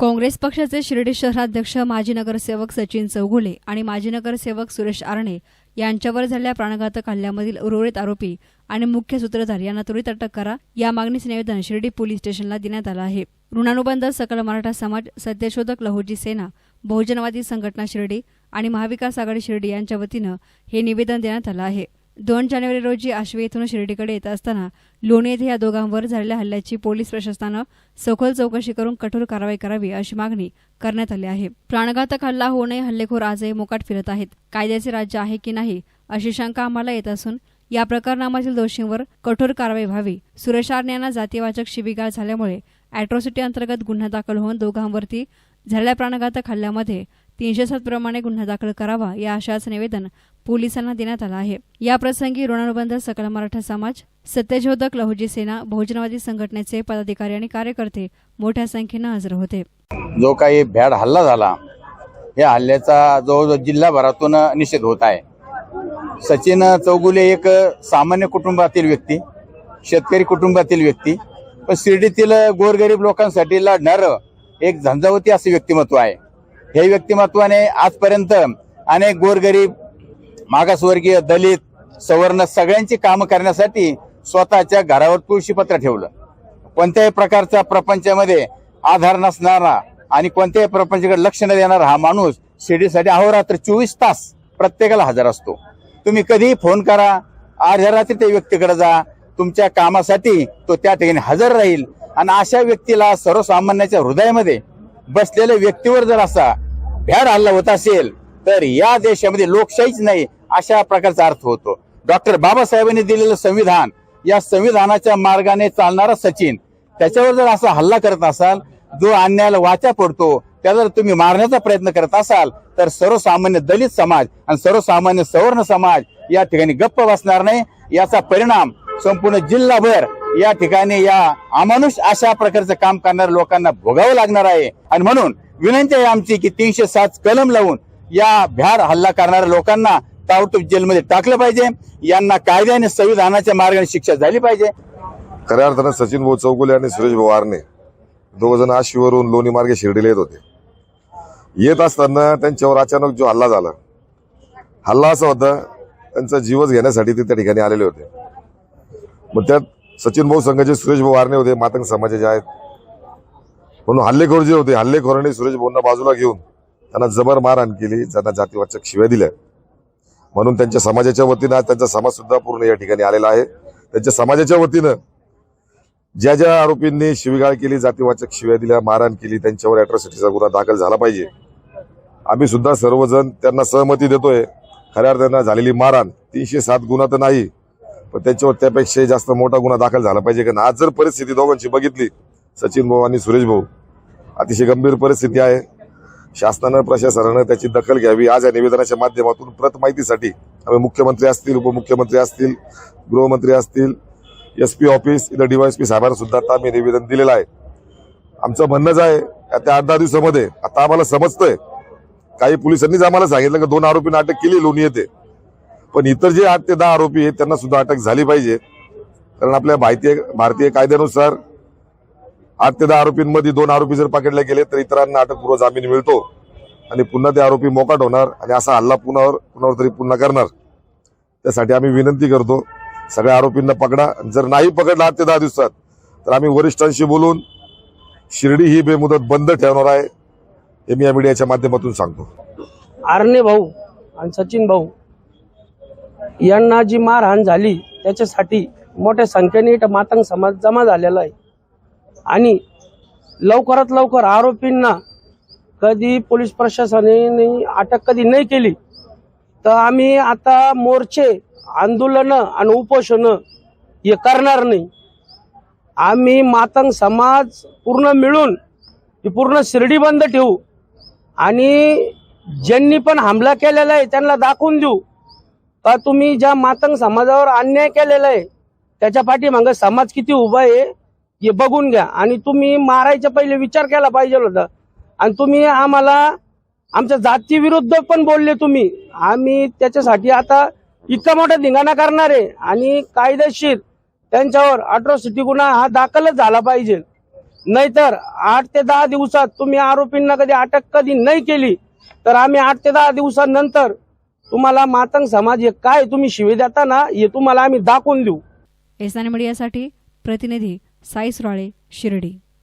काँग्रेस पक्षाचे शिर्डी शहराध्यक्ष माजी नगरसेवक सचिन चौगुले आणि माजी नगरसेवक सुरेश आरणे यांच्यावर झालेल्या प्राणघातक हल्ल्यामधील उर्वरित आरोपी आणि मुख्य सूत्रधार यांना त्वरित अटक करा. या मागणीचे निवेदन शिर्डी पोलीस स्टेशनला देण्यात आलं आहे. ऋणानुबंध सकल मराठा समाज सत्यशोधक लहोजी सेना बहुजनवादी संघटना शिर्डी आणि महाविकास आघाडी शिर्डी यांच्या वतीनं हे निवेदन देण्यात आलं आहे. दोन जानेवारी रोजी आश्वी येथून शिर्डीकडे येत असताना लोणी येथे या दोघांवर झालेल्या हल्ल्याची पोलीस प्रशासनानं सखोल चौकशी करून कठोर कारवाई करावी अशी मागणी करण्यात आली आहे. प्राणघातक हल्ला होऊ नये हल्लेखोर आजही मोकाट फिरत आहेत. कायद्याचे राज्य आहे की नाही अशी शंका आम्हाला येत असून या प्रकरणामधील दोषींवर कठोर कारवाई व्हावी. सुरेश यांना जातीवाचक शिबिगाळ झाल्यामुळे अॅट्रॉसिटी अंतर्गत गुन्हा दाखल होऊन दोघांवरती झालेल्या प्राणघातक हल्ल्यामध्ये तीनशे सात प्रमाणे गुन्हा दाखल करावा या अशाच निवेदन पोलिसांना देण्यात आलं आहे. या प्रसंगी ऋणानुबंध सकल मराठा समाज सत्यशोधक लहुजी सेना बहुजनवादी संघटनेचे पदाधिकारी आणि कार्यकर्ते मोठ्या संख्येनं हजर होते. जो काही भ्याड हल्ला झाला या हल्ल्याचा जवळजवळ जिल्हाभरातून निषेध होत आहे. सचिन चौगुले एक सामान्य कुटुंबातील व्यक्ती शेतकरी कुटुंबातील व्यक्ती पण शिर्डीतील गोरगरीब लोकांसाठी लढणारं एक झंझावती असं व्यक्तिमत्व आहे. हे व्यक्तिमत्वाने आजपर्यंत अनेक गोरगरीब मागासवर्गीय दलित सवर्ण सगळ्यांची कामं करण्यासाठी स्वतःच्या घरावर तुळशीपत्र ठेवलं. कोणत्याही प्रकारचा प्रपंचामध्ये आधार नसणारा आणि कोणत्याही प्रपंचाकडे लक्ष न देणारा हा माणूस शिर्डीसाठी अहोरात्र चोवीस तास प्रत्येकाला हजर असतो. तुम्ही कधीही फोन करा अर्ध्या रात्री त्या व्यक्तीकडे जा तुमच्या कामासाठी तो त्या ठिकाणी हजर राहील. आणि अशा व्यक्तीला सर्वसामान्याच्या हृदयामध्ये बसलेल्या व्यक्तीवर जर असा भ्याड हल्ला होत असेल तर या देशामध्ये लोकशाहीच नाही अशा प्रकारचा अर्थ होतो. डॉक्टर बाबासाहेबांनी दिलेलं संविधान या संविधानाच्या मार्गाने चालणारा सचिन त्याच्यावर जर असा हल्ला करत असाल जो अन्यायाला वाचा पडतो त्याला जर तुम्ही मारण्याचा प्रयत्न करत असाल तर सर्वसामान्य दलित समाज आणि सर्वसामान्य सवर्ण समाज या ठिकाणी गप्प बसणार नाही. याचा परिणाम संपूर्ण जिल्हाभर या ठिकाणी या अमानुष अशा प्रकारचं काम करणाऱ्या लोकांना भोगावं लागणार आहे. आणि म्हणून विनंती आहे आमची की तीनशे सात कलम लावून या भ्याड हल्ला करणाऱ्या लोकांना ताबडतोब जेलमध्ये टाकलं पाहिजे. यांना कायद्याने संविधानाच्या मार्गाने शिक्षा झाली पाहिजे. खऱ्या अर्थानं सचिन भाऊ चौगुले आणि सुरेश भाऊ आरणे दोघ जण आशीवरून लोणी मार्गे शिर्डीला येत होते. येत असताना त्यांच्यावर अचानक जो हल्ला झाला हल्ला असा होता त्यांचा जीवच घेण्यासाठी ते त्या ठिकाणी आलेले होते. मग त्यात सचिन भाऊ संघाचे सुरेश भाऊ आरणे होते मातंग समाजाचे आहेत. म्हणून हल्लेखोर जे होते हल्लेखोरांनी सुरेश भाऊंना बाजूला घेऊन त्यांना जबर मारहाण केली त्यांना जातीवाचक शिव्या दिल्या. म्हणून त्यांच्या समाजाच्या वतीनं आज त्यांचा समाज सुद्धा पूर्ण या ठिकाणी आलेला आहे. त्यांच्या समाजाच्या वतीनं ज्या ज्या आरोपींनी शिवीगाळ केली जातीवाचक शिव्या दिल्या मारहाण केली त्यांच्यावर अॅट्रॉसिटीचा गुन्हा दाखल झाला पाहिजे. आम्ही सुद्धा सर्वजण त्यांना सहमती देतोय. खऱ्या अर्थानं झालेली मारहाण तीनशे सात गुन्हा तर नाही पण त्याच्यावर त्यापेक्षा जास्त मोठा गुन्हा दाखल झाला पाहिजे. कारण आज जर परिस्थिती दोघांची बघितली सचिन भाऊ आणि सुरेश भाऊ अतिशय गंभीर परिस्थिती आहे. शासनानं प्रशासनानं त्याची दखल घ्यावी. आज या निवेदनाच्या माध्यमातून प्रत माहितीसाठी आम्ही मुख्यमंत्री असतील उपमुख्यमंत्री असतील गृहमंत्री असतील एस पी ऑफिस इथं डीवायएसपी साहेबांना सुद्धा आता आम्ही निवेदन दिलेलं आहे. आमचं म्हणणंच आहे त्या आठ दहा दिवसामध्ये आता आम्हाला समजतंय. काही पोलिसांनीच आम्हाला सांगितलं की दोन आरोपींना अटक केली लोणी येते. पण इतर जे आठ ते दहा आरोपी आहेत त्यांना सुद्धा अटक झाली पाहिजे. कारण आपल्या भारतीय भारतीय कायद्यानुसार आठ ते दहा आरोपींमध्ये दोन आरोपी जर पकडले गेले तर इतरांना अटकपूर्व जामीन मिळतो. आणि पुन्हा ते आरोपी मोकाट होणार आणि असा हल्ला पुन्हा पुन्हा तरी पुन्हा करणार. त्यासाठी आम्ही विनंती करतो सगळ्या आरोपींना पकडा. जर नाही पकडला आठ ते दहा दिवसात तर आम्ही वरिष्ठांशी बोलून शिर्डी ही बेमुदत बंद ठेवणार आहे हे मी या मीडियाच्या माध्यमातून सांगतो. आरणे भाऊ आणि सचिन भाऊ यांना जी मारहाण झाली त्याच्यासाठी मोठ्या संख्येने मातंग समाज जमा झालेला आहे. आणि लवकरात लवकर आरोपींना कधी पोलीस प्रशासनाने अटक कधी नाही केली तर आम्ही आता मोर्चे आंदोलनं आणि उपोषणं हे करणार नाही. आम्ही मातंग समाज पूर्ण मिळून पूर्ण शिर्डी बंद ठेवू आणि ज्यांनी पण हमला केलेला आहे त्यांना दाखवून देऊ. का तुम्ही ज्या मातंग समाजावर अन्याय केलेला आहे त्याच्या पाठीमागं समाज किती उभा आहे हे बघून घ्या. आणि तुम्ही मारायच्या पहिले विचार केला पाहिजे होता. आणि तुम्ही आम्हाला आमच्या जाती विरुद्ध पण बोलले तुम्ही. आम्ही त्याच्यासाठी आता इतका मोठा धिंगाणा करणार आहे. आणि कायदेशीर त्यांच्यावर अट्रॉसिटी गुन्हा हा दाखलच झाला पाहिजे. नाहीतर आठ ते दहा दिवसात तुम्ही आरोपींना कधी अटक कधी नाही केली तर आम्ही आठ ते दहा दिवसानंतर तुम्हाला मातंग समाज हे काय तुम्ही शिवे देता ना हे तुम्हाला आम्ही दाखवून देऊ. एसआन मीडियासाठी प्रतिनिधी साईसराळे शिर्डी.